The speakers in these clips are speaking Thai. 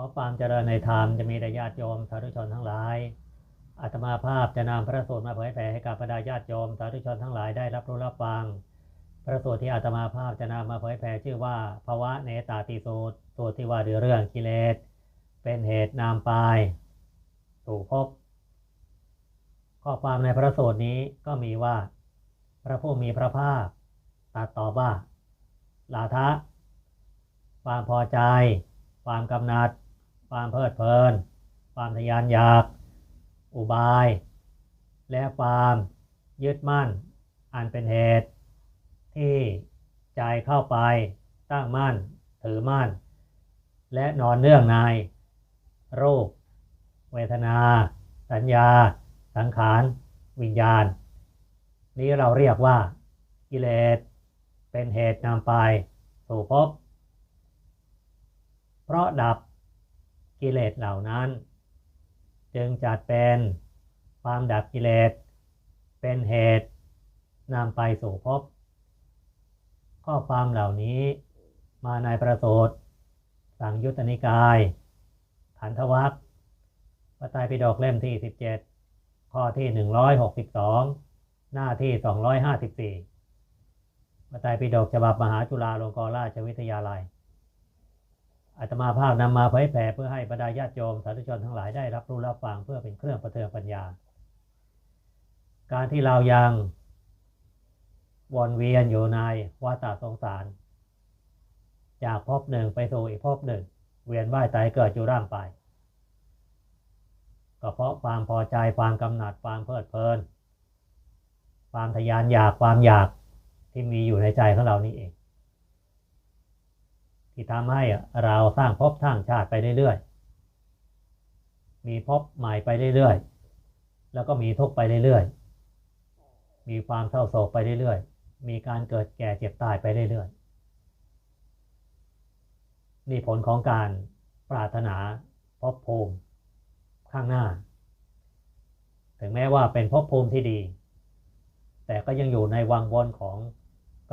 อความเจริญในธรรมจะมีแด่ญาติโยมสาธุชนทั้งหลาย อาตมาภาพจะนำพระสูตรมาเผยแผ่ให้กับบรรดาญาติโยมสาธุชนทั้งหลายได้รับรู้รับฟัง พระสูตรที่อาตมาภาพจะนำมาเผยแผ่ชื่อว่าภาวะเนตาติสูตรสูตรที่ว่าด้วยเรื่องกิเลส เป็นเหตุนำไปสู่ภพข้อความในพระสูตรนี้ก็มีว่า พระผู้มีพระภาคตรัสตอว่าลาทะ ความพอใจ ความกำหนัด ความเพลิดเพลิน ความทะยานอยาก อุบาย และความยึดมั่น อันเป็นเหตุ ที่ใจเข้าไปตั้งมั่น ถือมั่น และนอนเนื่องใน รูป เวทนา สัญญา สังขาร วิญญาณ นี้เราเรียกว่ากิเลสเป็นเหตุนำไปสู่ภพเพราะดับ กิเลสเหล่านั้น จึงจัดเป็นความดับกิเลส เป็นเหตุนำไปสู่ภพข้อความเหล่านี้มาในประสูตรสังยุตตนิกายขันธวัคพระไตรปิฎกเล่มที่ 17 ข้อที่ 162 หน้าที่ 254พระไตรปิฎกฉบับมหาจุฬาลงกรณราชวิทยาลัย อาตมาภาพนำมาเผยแผ่เพื่อให้บรรดาญาติโยมสาธุชนทั้งหลายได้รับรู้รับฟังเพื่อเป็นเครื่องประเทืองปัญญา การที่เรายังวนเวียนอยู่ในวัฏสงสาร จากภพหนึ่งไปสู่อีกภพหนึ่ง เวียนว่ายตายเกิดอยู่ร่างไป ก็เพราะความพอใจความกำหนัดความเพลิดเพลิน ความทะยานอยากความอยากที่มีอยู่ในใจของเรานี่เอง ที่ทำให้เราสร้างภพสร้างชาติไปเรื่อยๆ มีภพใหม่ไปเรื่อยๆ แล้วก็มีทุกไปเรื่อยๆ มีความเศร้าโศกไปเรื่อยๆ มีการเกิดแก่เจ็บตายไปเรื่อยๆ นี่ผลของการปรารถนาภพภูมิข้างหน้า ถึงแม้ว่าเป็นภพภูมิที่ดี แต่ก็ยังอยู่ในวังวนของ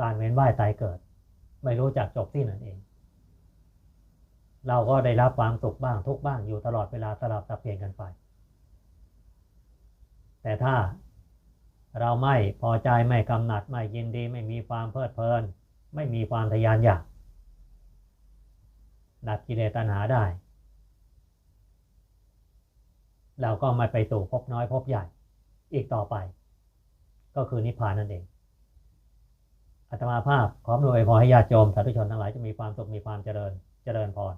การเวียนว่ายตายเกิด ไม่รู้จักจบที่นั่นเอง เราก็ได้รับความสุขบ้างทุกข์บ้างอยู่ตลอดเวลาสลับสับเปลี่ยนกันไป แต่ถ้าเราไม่พอใจไม่กำหนัดไม่ยินดีไม่มีความเพลิดเพลิน ไม่มีความทะยานอยากดับกิเลสตัณหาได้ เราก็ไม่ไปสู่ภพน้อยภพใหญ่ อีกต่อไป ก็คือนิพพานนั่นเองอาตมาภาพขอมรวยพอให้ญาติโยมสาธุชนทั้งหลายจะมีความสุขมีความเจริญเจริญพร